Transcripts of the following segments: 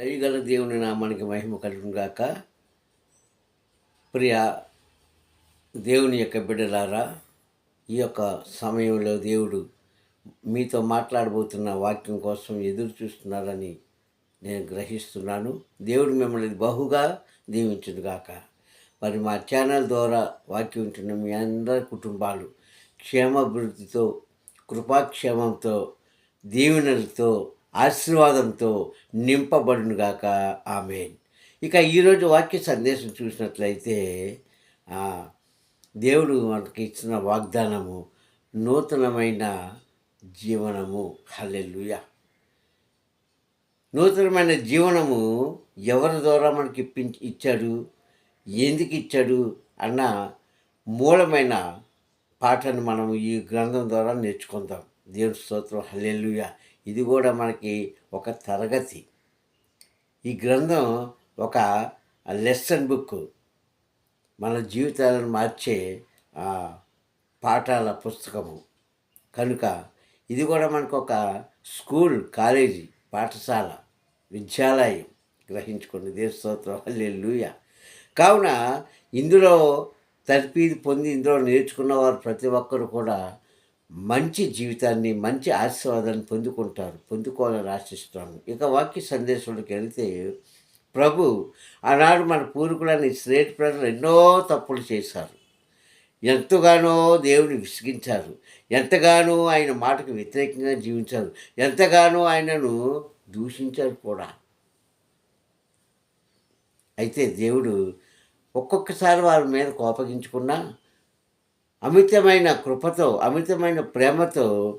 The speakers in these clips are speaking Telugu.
దయగల దేవుని నామానికి మహిమ కలుగుగాక ప్రియ దేవుని యొక్క బిడ్డలారా ఈ యొక్క సమయంలో దేవుడు మీతో మాట్లాడబోతున్న వాక్యం కోసం ఎదురు చూస్తున్నారని నేను గ్రహిస్తున్నాను. దేవుడు మిమ్మల్ని బహుగా దీవించును గాక మరి మా ఛానల్ ద్వారా వాక్యం ఉంటున్న మీ అందరి కుటుంబాలు క్షేమాభివృద్ధితో కృపాక్షేమంతో దీవెనలతో ఆశీర్వాదంతో నింపబడునుగాక. ఆమె ఇక ఈరోజు వాక్య సందేశం చూసినట్లయితే దేవుడు మనకి ఇచ్చిన వాగ్దానము నూతనమైన జీవనము. హల్లెలుయ. నూతనమైన జీవనము ఎవరి ద్వారా మనకి ఇప్పించి ఇచ్చాడు? ఎందుకు ఇచ్చాడు? అన్న మూలమైన పాటను మనం ఈ గ్రంథం ద్వారా నేర్చుకుందాం. దేవుని స్తోత్రం. హల్లెలుయ. ఇది కూడా మనకి ఒక తరగతి. ఈ గ్రంథం ఒక లెసన్ బుక్. మన జీవితాలను మార్చే పాఠాల పుస్తకము. కనుక ఇది కూడా మనకు ఒక స్కూల్ కాలేజీ పాఠశాల విద్యాలయం గ్రహించుకుని దేశ స్తోత్రం కావున ఇందులో తర్పీదు పొంది ఇందులో నేర్చుకున్న వారు ప్రతి ఒక్కరు కూడా మంచి జీవితాన్ని మంచి ఆశీర్వాదాన్ని పొందుకుంటారు పొందుకోవాలని ఆశిస్తాను ఇక వాక్య సందేశంలోకి వెళితే ప్రభు ఆనాడు మన పూర్వీకులని శ్రేట్ ప్రజలు ఎన్నో తప్పులు చేశారు. ఎంతగానో దేవుని విసిగించారు. ఎంతగానో ఆయన మాటకు వ్యతిరేకంగా జీవించారు. ఎంతగానో ఆయనను దూషించారు కూడా. అయితే దేవుడు ఒక్కొక్కసారి వారి మీద కోపగించుకున్నా అమితమైన కృపతో అమితమైన ప్రేమతో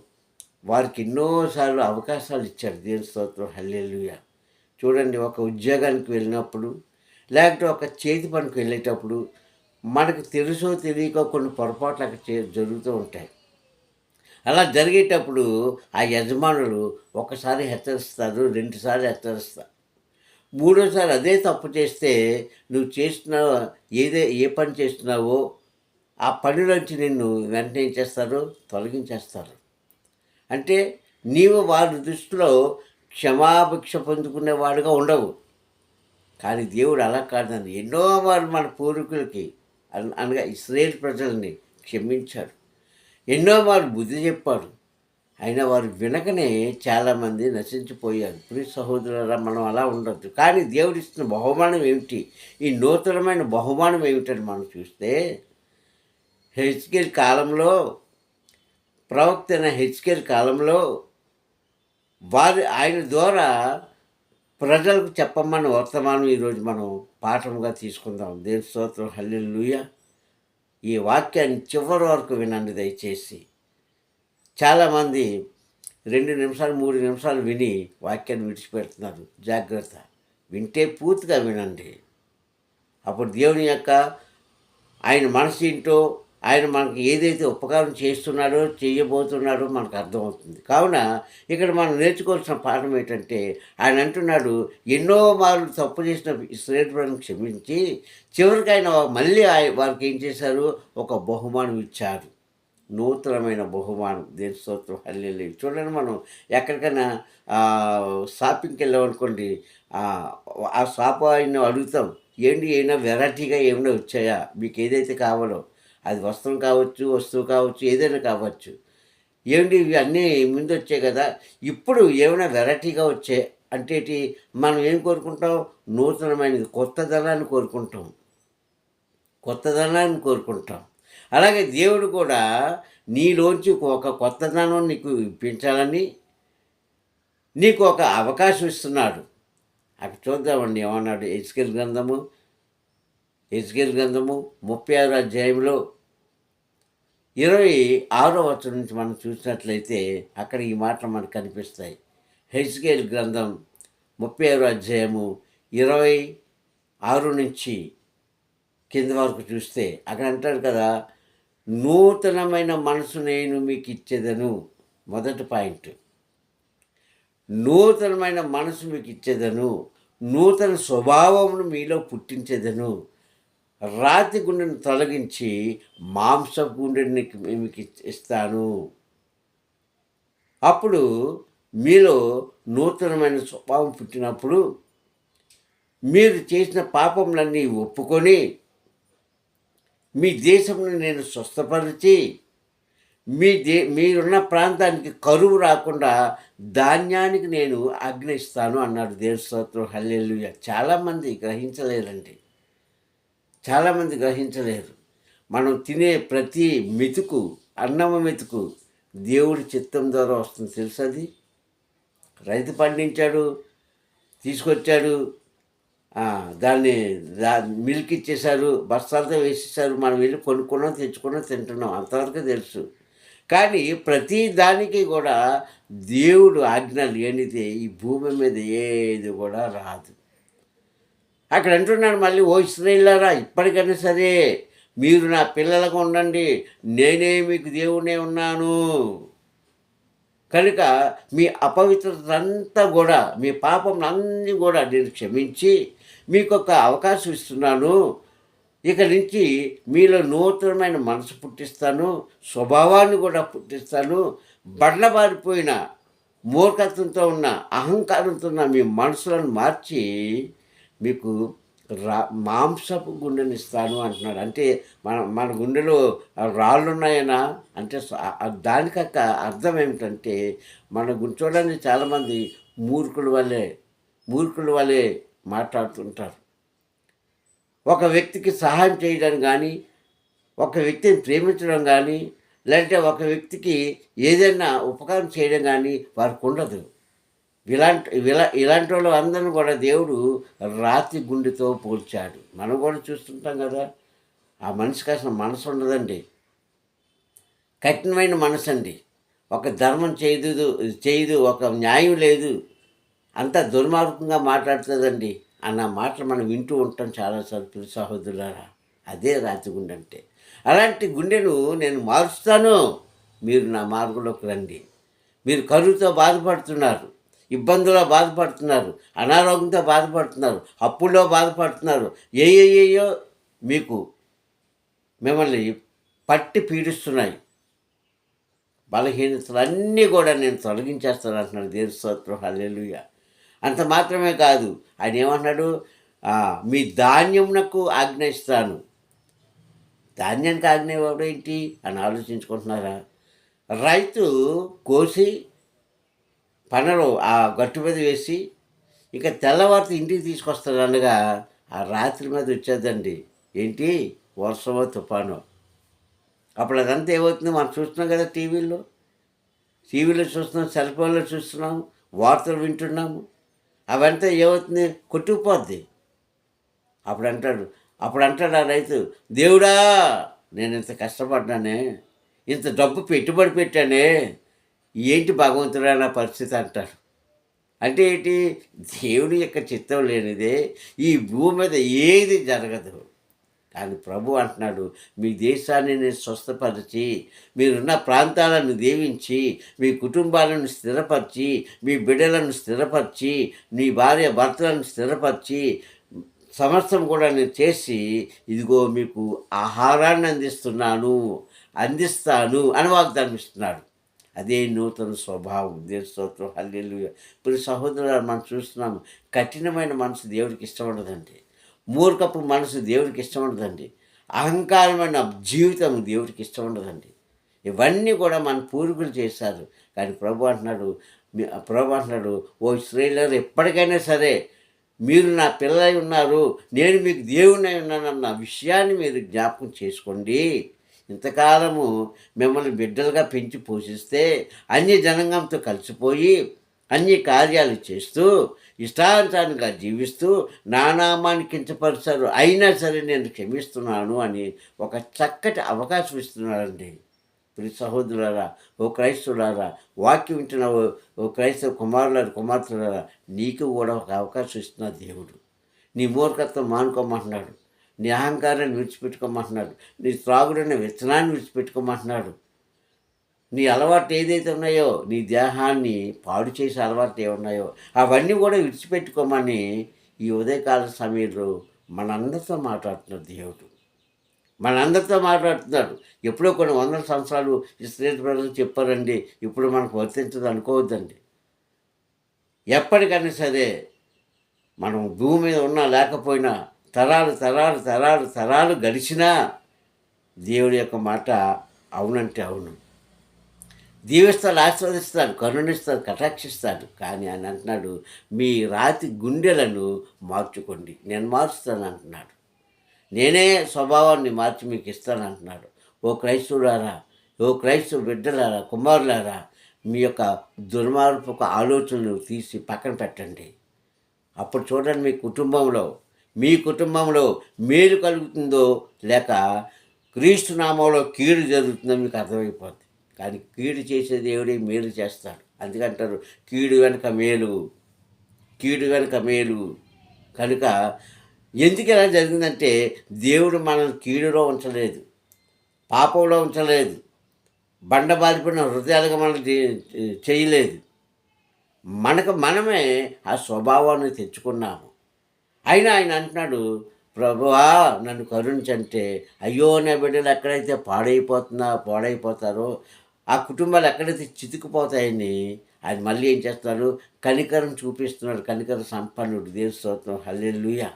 వారికి ఎన్నోసార్లు అవకాశాలు ఇచ్చాడు దేవుని స్తోత్రం. హల్లెలూయా. చూడండి ఒక ఉద్యోగానికి వెళ్ళినప్పుడు లేకపోతే ఒక చేతి పనికి వెళ్ళేటప్పుడు మనకు తెలుసో తెలియకో కొన్ని పొరపాట్లు అక్కడ చే జరుగుతూ ఉంటాయి. అలా జరిగేటప్పుడు ఆ యజమానులు ఒకసారి హెచ్చరిస్తారు రెండుసార్లు హెచ్చరిస్తారు. మూడోసారి అదే తప్పు చేస్తే నువ్వు చేస్తున్నావు ఏదే ఏ పని చేస్తున్నావో ఆ పనిలోంచి నిన్ను వెంటనే ఏం చేస్తారు? తొలగించేస్తారు. అంటే నీవు వారి దృష్టిలో క్షమాభిక్ష పొందుకునేవాడుగా ఉండవు. కానీ దేవుడు అలా కాదని ఎన్నో వారు మన పూర్వీకులకి అనగా ఇస్రాయేల్ ప్రజల్ని క్షమించాడు ఎన్నో వారు బుద్ధి చెప్పాడు అయినా వారు వినకనే చాలామంది నశించిపోయారు. ప్రియ సహోదరుల మనం అలా ఉండొద్దు. కానీ దేవుడు ఇస్తున్న బహుమానం ఏమిటి? ఈ నూతనమైన బహుమానం ఏమిటని మనం చూస్తే హెచ్కేల్ కాలంలో ప్రవక్త అయిన హెచ్కేల్ కాలంలో వారి ఆయన ద్వారా ప్రజలకు చెప్పమన్న వర్తమానం ఈరోజు మనం పాఠంగా తీసుకుందాం. దేని స్తోత్రం. హల్లెలూయా. ఈ వాక్యాన్ని చివరి వరకు వినండి దయచేసి. చాలామంది రెండు నిమిషాలు మూడు నిమిషాలు విని వాక్యాన్ని విడిచిపెడుతున్నారు. జాగ్రత్త. వింటే పూర్తిగా వినండి. అప్పుడు దేవుని యొక్క ఆయన మనసు ఏంటో ఆయన మనకి ఏదైతే ఉపకారం చేస్తున్నాడో చేయబోతున్నాడో మనకు అర్థమవుతుంది. కావున ఇక్కడ మనం నేర్చుకోవాల్సిన పాఠం ఏంటంటే ఆయన అంటున్నాడు ఎన్నో మార్లు తప్పు చేసిన ఇస్రాయేల్ క్షమించి చివరికి ఆయన మళ్ళీ ఆయన వారికి ఏం చేశారు? ఒక బహుమానం ఇచ్చారు. నూతనమైన బహుమానం. దేని స్తోత్రం? చూడండి మనం ఎక్కడికైనా షాపింగ్కి వెళ్ళామనుకోండి ఆ షాప్ ఆయన అడుగుతాం ఏంటి ఏమైనా వెరైటీగా ఏమైనా వచ్చాయా? మీకు ఏదైతే కావాలో? అది వస్త్రం కావచ్చు వస్తువు కావచ్చు ఏదైనా కావచ్చు. ఏమిటి ఇవి అన్నీ ముందు వచ్చాయి కదా. ఇప్పుడు ఏమైనా వెరైటీగా వచ్చాయి అంటే మనం ఏం కోరుకుంటాం? నూతనమైనది కొత్తదనాన్ని కోరుకుంటాం. కొత్తదనాన్ని కోరుకుంటాం. అలాగే దేవుడు కూడా నీలోంచి ఒక కొత్తదనం నీకు ఇప్పించాలని నీకు ఒక అవకాశం ఇస్తున్నాడు. అక్కడ చూద్దామండి ఏమన్నాడు? ఎస్కెల్ గ్రంథము ఎస్కెల్ గ్రంథము ముప్పై ఆరు అధ్యాయంలో ఇరవై ఆరో వచ్చం నుంచి మనం చూసినట్లయితే అక్కడ ఈ మాటలు మనకు కనిపిస్తాయి. హెచ్కేల్ గ్రంథం ముప్పై ఆరో అధ్యాయము ఇరవై ఆరు నుంచి కింద వరకు చూస్తే అక్కడ అంటారు కదా నూతనమైన మనసు నేను మీకు ఇచ్చేదను. మొదటి పాయింట్. నూతనమైన మనసు మీకు ఇచ్చేదను. నూతన స్వభావమును మీలో పుట్టించేదను. రాతి గుండెను తొలగించి మాంస గుండెని మీకు ఇస్తాను. అప్పుడు మీలో నూతనమైన స్వభావం పుట్టినప్పుడు మీరు చేసిన పాపములన్నీ ఒప్పుకొని మీ దేశంను నేను స్వస్థపరిచి మీ దే మీరున్న ప్రాంతానికి కరువు రాకుండా ధాన్యానికి నేను ఆజ్ఞయిస్తాను అన్నాడు దేవస్తోత్రం హల్లెలు చాలామంది గ్రహించలేరండి చాలామంది గ్రహించలేరు. మనం తినే ప్రతి మెతుకు అన్నమ మెతుకు దేవుడి చిత్తం ద్వారా వస్తుంది. తెలుసది రైతు పండించాడు తీసుకొచ్చాడు దాన్ని దా మిల్క్ ఇచ్చేశారు బస్తాలతో వేసేసారు మనం వెళ్ళి కొనుక్కున్నాం తెచ్చుకున్నాం తింటున్నాం. అంతవరకు తెలుసు. కానీ ప్రతి దానికి కూడా దేవుడు ఆజ్ఞ లేనిదే ఈ భూమి మీద ఏది కూడా రాదు. అక్కడ అంటున్నాడు మళ్ళీ ఓ ఇస్రాయిల్లారా ఇప్పటికైనా సరే మీరు నా పిల్లలకు ఉండండి. నేనే మీకు దేవునే ఉన్నాను. కనుక మీ అపవిత్రత అంతా కూడా మీ పాపం అన్నీ కూడా నేను క్షమించి మీకు ఒక అవకాశం ఇస్తున్నాను. ఇక నుంచి మీలో నూతనమైన మనసు పుట్టిస్తాను స్వభావాన్ని కూడా పుట్టిస్తాను. బడ్లబారిపోయిన మూర్ఖత్వంతో ఉన్న అహంకారంతో ఉన్న మీ మనసులను మార్చి మీకు రా మాంసపు గుండెనిస్తాను అంటున్నాడు. అంటే మన మన గుండెలో రాళ్ళు ఉన్నాయనా అంటే దానికక్క దానికి అర్థం ఏమిటంటే మన గు- చూడండి చాలామంది మూర్ఖుల వల్లే మూర్ఖుల వల్లే మాట్లాడుతుంటారు. ఒక వ్యక్తికి సహాయం చేయడం కానీ ఒక వ్యక్తిని ప్రేమించడం కానీ లేదంటే ఒక వ్యక్తికి ఏదైనా ఉపకారం చేయడం కానీ వారికి ఉండదు. ఇలాంటి ఇలా ఇలాంటి వాళ్ళు అందరిని కూడా దేవుడు రాతి గుండెతో పోల్చాడు. మనం కూడా చూస్తుంటాం కదా ఆ మనిషికి అసలు మనసు ఉండదండి. కఠినమైన మనసు అండి. ఒక ధర్మం చేయదు చేయదు ఒక న్యాయం లేదు. అంత దుర్మార్గంగా మాట్లాడుతుందండి. అన్న మాటలు మనం వింటూ ఉంటాం చాలాసార్లు పిల్ల సహోదరులారా. అదే రాతి గుండె అంటే. అలాంటి గుండెను నేను మారుస్తాను. మీరు నా మార్గంలోకి రండి. మీరు కరువుతో బాధపడుతున్నారు. ఇబ్బందుల్లో బాధపడుతున్నారు అనారోగ్యంతో బాధపడుతున్నారు అప్పుల్లో బాధపడుతున్నారు. ఏ ఏయో మీకు మిమ్మల్ని పట్టి పీడిస్తున్నాయి. బలహీనతలు అన్నీ కూడా నేను తొలగించేస్తాను అంటున్నాడు దేవుని స్తోత్రం. అంత మాత్రమే కాదు ఆయన ఏమన్నాడు? మీ ధాన్యమునకు ఆజ్ఞయిస్తాను. ధాన్యానికి ఆజ్ఞ ఇవ్వడం ఏంటి అని ఆలోచించుకుంటున్నారా? రైతు కోసి పనలు ఆ గట్టు మీద వేసి ఇక తెల్లవారితో ఇంటికి తీసుకొస్తానగా అనగా ఆ రాత్రి మీద వచ్చేదండి ఏంటి? వర్షమో తుఫాను. అప్పుడు అదంతా ఏమవుతుంది? మనం చూస్తున్నాం కదా టీవీలో టీవీలో చూస్తున్నాం సెల్ ఫోన్లో చూస్తున్నాం వార్తలు వింటున్నాము. అవంతా ఏమవుతుంది? కొట్టుకుపోద్ది. అప్పుడు అంటాడు అప్పుడు అంటాడు ఆ రైతు దేవుడా నేను ఇంత కష్టపడ్డానే ఇంత డబ్బు పెట్టుబడి పెట్టానే ఏంటి భగవంతుడా నా పరిస్థితి అంటారు? అంటే ఏంటి? దేవుని యొక్క చిత్తం లేనిదే ఈ భూమి మీద ఏది జరగదు. కానీ ప్రభు అంటున్నాడు మీ దేశాన్ని నేను స్వస్థపరిచి మీరున్న ప్రాంతాలను దీవించి మీ కుటుంబాలను స్థిరపరిచి మీ బిడ్డలను స్థిరపరిచి మీ భార్య భర్తలను స్థిరపరిచి సమస్తం కూడా నేను చేసి ఇదిగో మీకు ఆహారాన్ని అందిస్తున్నాను అందిస్తాను అని వాగ్దానం ఇస్తున్నాడు. అదే నూతన స్వభావం. దేవుని స్తోత్రం. హల్లెలు ఇప్పుడు సహోదరులు మనం చూస్తున్నాము కఠినమైన మనసు దేవుడికి ఇష్టం ఉండదండి. మూర్ఖపు మనసు దేవుడికి ఇష్టం ఉండదండి. అహంకారమైన జీవితం దేవుడికి ఇష్టం ఉండదండి. ఇవన్నీ కూడా మన పూర్వీకులు చేశారు. కానీ ప్రభు అంటున్నాడు ప్రభు అంటున్నాడు ఓ స్త్రీలను ఎప్పటికైనా సరే మీరు నా పిల్లలై ఉన్నారు. నేను మీకు దేవుని ఉన్నానన్న విషయాన్ని మీరు జ్ఞాపకం చేసుకోండి. ఇంతకాలము మిమ్మల్ని బిడ్డలుగా పెంచి పోషిస్తే అన్ని జనాంగంతో కలిసిపోయి అన్ని కార్యాలు చేస్తూ ఇష్టానుసారంగా జీవిస్తూ నానామాన్ని కించపరిచారు అయినా సరే నేను క్షమిస్తున్నాను అని ఒక చక్కటి అవకాశం ఇస్తున్నాడండి ప్రియ సహోదరులారా ఓ క్రైస్తవులారా వాక్యం వింటున్న ఓ- ఓ క్రైస్తవ కుమారులారా కుమార్తెలారా నీకు కూడా ఒక అవకాశం ఇస్తున్నా దేవుడు. నీ మూర్ఖత్వం మానుకోమంటున్నాడు. నీ అహంకారాన్ని విడిచిపెట్టుకోమంటున్నాడు. నీ త్రాగుడైన వ్యసనాన్ని విడిచిపెట్టుకోమంటున్నాడు. నీ అలవాటు ఏదైతే ఉన్నాయో నీ దేహాన్ని పాడు చేసే అలవాట్లు ఏమున్నాయో అవన్నీ కూడా విడిచిపెట్టుకోమని ఈ ఉదయకాల సమయంలో మనందరితో మాట్లాడుతున్నాడు దేవుడు. మనందరితో మాట్లాడుతున్నాడు. ఎప్పుడో కొన్ని వందల సంవత్సరాలు ఇస్రేల్ ప్రజలు చెప్పారండి. ఇప్పుడు మనకు వర్తించదు అనుకోవద్దండి. ఎప్పటికైనా సరే మనం భూమి మీద ఉన్నా లేకపోయినా తరాలు తరాలు తరాలు తరాలు గడిచినా దేవుడి యొక్క మాట అవునంటే అవును. దీవిస్తాడు ఆస్వాదిస్తాడు కరుణిస్తాడు కటాక్షిస్తాడు. కానీ ఆయన అంటున్నాడు మీ రాతి గుండెలను మార్చుకోండి నేను మారుస్తాను అంటున్నాడు నేనే స్వభావాన్ని మార్చి మీకు ఇస్తాను అంటున్నాడు ఓ క్రైస్తవులారా ఓ క్రైస్తవ బిడ్డలారా కుమారులారా మీ యొక్క దుర్మార్గపు ఆలోచనలు తీసి పక్కన పెట్టండి. అప్పుడు చూడండి మీ కుటుంబంలో మీ కుటుంబంలో మేలు కలుగుతుందో లేక క్రీస్తు నామంలో కీడు జరుగుతుందో మీకు అర్థమైపోద్ది. కానీ కీడు చేసే దేవుడే మేలు చేస్తాడు. అందుకంటారు కీడు వెనుక మేలు కీడు వెనుక మేలు. కనుక ఎందుకు ఇలా జరిగిందంటే దేవుడు మనల్ని కీడులో ఉంచలేదు పాపంలో ఉంచలేదు బండబారిపోయిన హృదయాలుగా మనం చేయలేదు. మనకు మనమే ఆ స్వభావాన్ని తెచ్చుకున్నాము. అయినా ఆయన అంటున్నాడు ప్రభువా నన్ను కరుణించంటే అయ్యో నా బిడ్డలు ఎక్కడైతే పాడైపోతున్నా పాడైపోతారో ఆ కుటుంబాలు ఎక్కడైతే చితికిపోతాయని ఆయన మళ్ళీ ఏం చేస్తున్నారు కనికరం చూపిస్తున్నాడు కనికర సంపన్నుడు. దేవుని స్తోత్రం. హల్లెలూయా.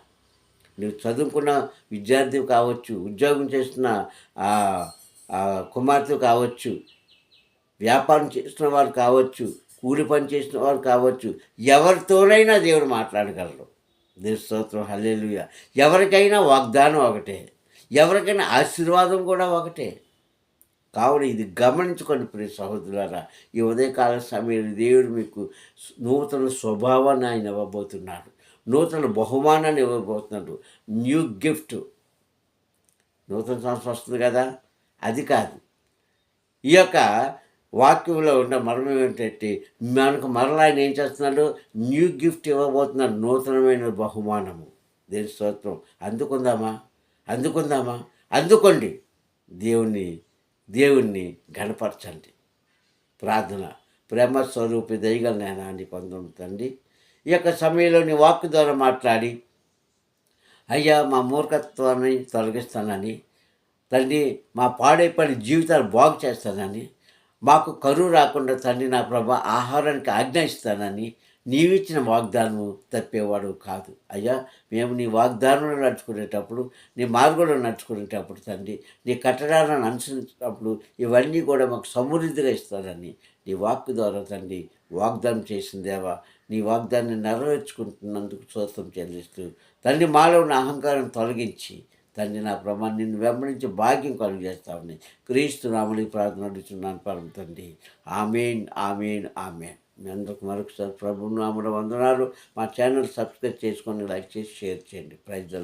నువ్వు చదువుకున్న విద్యార్థి కావచ్చు ఉద్యోగం చేస్తున్న ఆ, కుమార్తె కావచ్చు వ్యాపారం చేస్తున్న వారు కావచ్చు కూలి పని చేసిన వారు కావచ్చు ఎవరితోనైనా దేవుడు మాట్లాడగలరు దేవుని స్తోత్రం ఎవరికైనా వాగ్దానం ఒకటే. ఎవరికైనా ఆశీర్వాదం కూడా ఒకటే. కావున ఇది గమనించుకోండి ప్రియ సహోదరులారా. ఈ ఉదయకాల సమయంలో దేవుడు మీకు నూతన స్వభావాన్ని ఆయన ఇవ్వబోతున్నాడు. నూతన బహుమానాన్ని ఇవ్వబోతున్నాడు. New gift. నూతన సంవత్సరం వస్తుంది కదా? అది కాదు. ఈ యొక్క వాక్యంలో ఉన్న మర్మం ఏంటంటే మనకు మరలా ఆయన ఏం చేస్తున్నాడు? న్యూ గిఫ్ట్ ఇవ్వబోతున్నాడు నూతనమైన బహుమానము. దేని స్తోత్రం. అందుకుందామా? అందుకుందామా? అందుకోండి. దేవుణ్ణి దేవుణ్ణి గణపరచండి ప్రార్థన. ప్రేమ స్వరూపి దయగల నేనాన్ని పొందుతండి ఈ యొక్క సమయంలో నీ ద్వారా మాట్లాడి అయ్యా మా మూర్ఖత్వాన్ని తొలగిస్తానని తండ్రి మా పాడైపడి జీవితాలు బాగు చేస్తానని మాకు కరువు రాకుండా తండ్రి నా ప్రభ ఆహారానికి ఆజ్ఞాయిస్తానని ఇస్తానని నీవిచ్చిన వాగ్దానము తప్పేవాడు కాదు. అయ్యా మేము నీ వాగ్దానంలో నడుచుకునేటప్పుడు నీ మార్గంలో నడుచుకునేటప్పుడు తండ్రి నీ కట్టడాలను అనుసరించినప్పుడు ఇవన్నీ కూడా మాకు సమృద్ధిగా ఇస్తానని నీ వాక్ ద్వారా తండ్రి వాగ్దానం చేసిన దేవా. నీ వాగ్దాన్ని నెరవేర్చుకుంటున్నందుకు స్తోత్రం చెల్లిస్తూ తండ్రి మాలో ఉన్న అహంకారం తొలగించి తండ్రి నా ప్రభా నిన్ను వెంబడించి భాగ్యం కలుగు చేస్తామని క్రీస్తు నామలి ప్రార్థన అడుగుతున్నాను పరమ తండ్రి. Amen amen amen. మీ అందరికి మరొకసారి ప్రభు నామల వందనాలు. మా ఛానల్ సబ్స్క్రైబ్ చేసుకొని లైక్ చేసి షేర్ చేయండి. Praise the